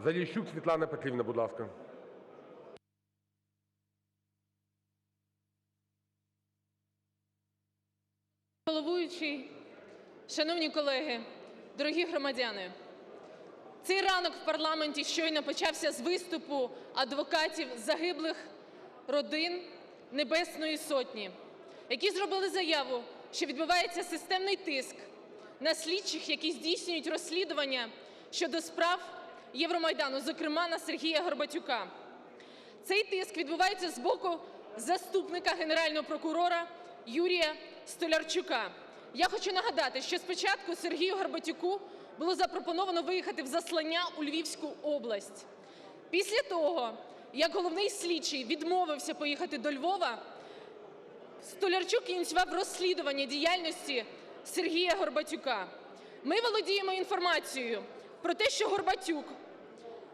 Заліщук Світлана Петрівна, будь ласка. Головуючий, шановні колеги, дорогі громадяни, цей ранок в парламенті щойно почався з виступу адвокатів загиблих родин Небесної Сотні, які зробили заяву, що відбувається системний тиск на слідчих, які здійснюють розслідування щодо справ Євромайдану, зокрема на Сергія Горбатюка. Цей тиск відбувається з боку заступника Генерального прокурора Юрія Столярчука. Я хочу нагадати, що спочатку Сергію Горбатюку було запропоновано виїхати в заслання у Львівську область. Після того, як головний слідчий відмовився поїхати до Львова, Столярчук ініціював розслідування діяльності Сергія Горбатюка. Ми володіємо інформацією про те, що Горбатюк,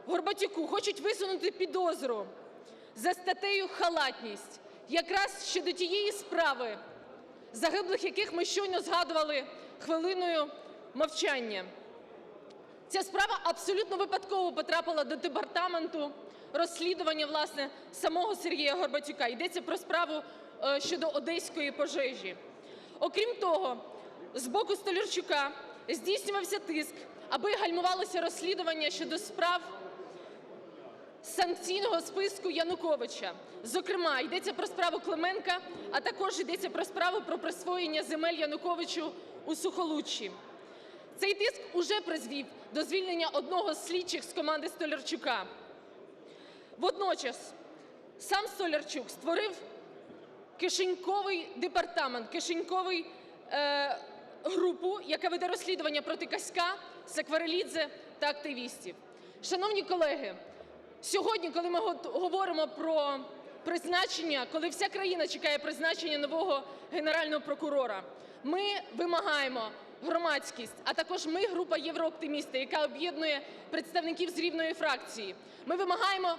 Горбатюку хочуть висунути підозру за статтею халатність якраз щодо тієї справи, загиблих яких ми щойно згадували хвилиною мовчання. Ця справа абсолютно випадково потрапила до департаменту розслідування власне самого Сергія Горбатюка. Йдеться про справу е, щодо одеської пожежі. Окрім того, з боку Столярчука здійснювався тиск, аби гальмувалося розслідування щодо справ санкційного списку Януковича. Зокрема, йдеться про справу Клименка, а також йдеться про справу про присвоєння земель Януковичу у Сухолуччі. Цей тиск уже призвів до звільнення одного з слідчих з команди Столярчука. Водночас сам Столярчук створив кишеньковий департамент, кишеньковий е, групу, яка веде розслідування проти Каська, Сакварелідзе та активістів. Шановні колеги, сьогодні, коли ми говоримо про призначення, коли вся країна чекає призначення нового генерального прокурора, ми вимагаємо громадськість, а також ми, група Єврооптимісти, яка об'єднує представників з рівної фракції. Ми вимагаємо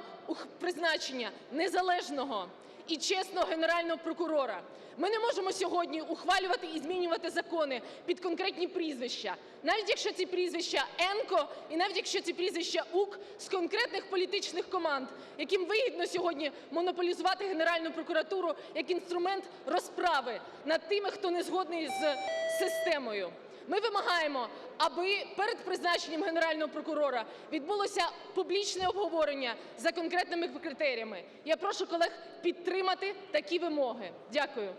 призначення незалежного і чесного генерального прокурора. Ми не можемо сьогодні ухвалювати і змінювати закони під конкретні прізвища, навіть якщо ці прізвища Енко і навіть якщо ці прізвища Ук з конкретних політичних команд, яким вигідно сьогодні монополізувати Генеральну прокуратуру як інструмент розправи над тими, хто не згодний з системою. Ми вимагаємо, аби перед призначенням генерального прокурора відбулося публічне обговорення за конкретними критеріями. Я прошу колег підтримати такі вимоги. Дякую.